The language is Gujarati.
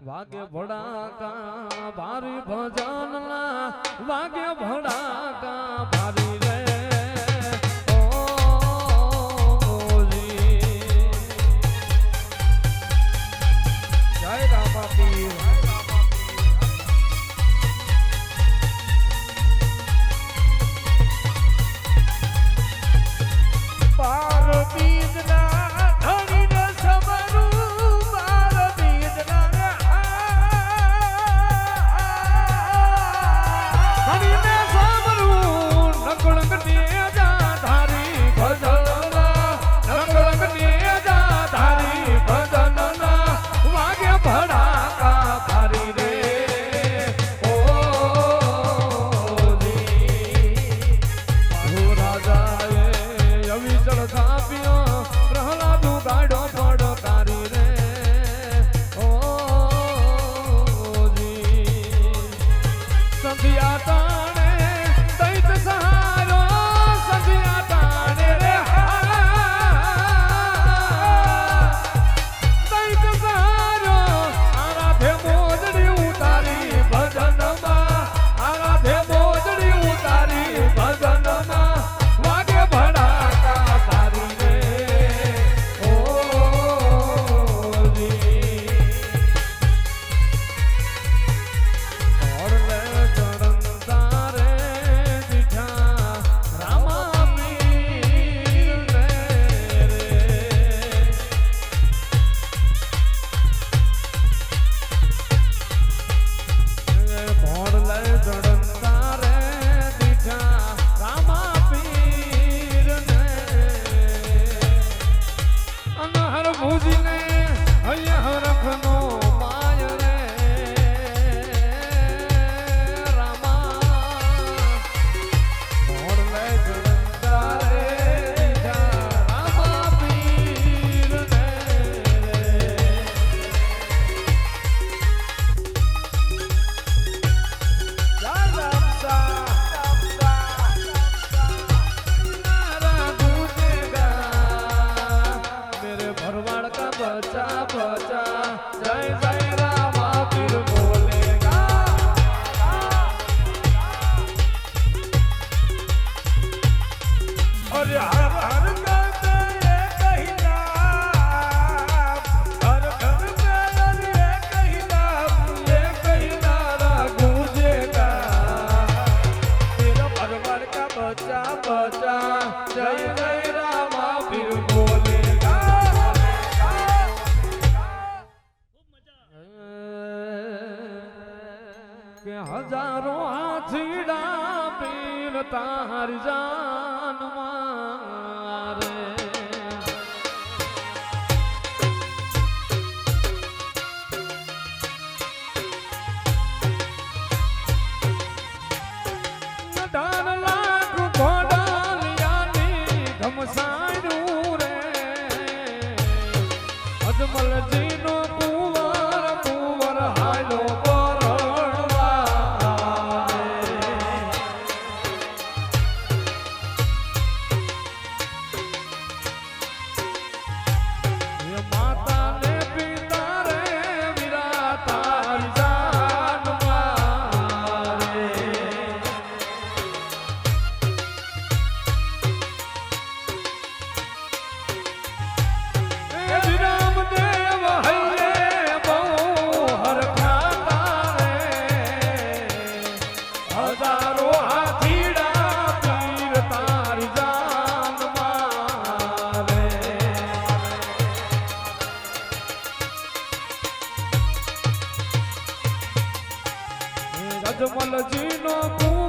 વાગે ભડાકા ભારી ભજન વાગે ભડાકા કે હજારો આછીડા પીવતા હરજાન મારે. સાયનું રે. અજમલજીનું અજમલજી નો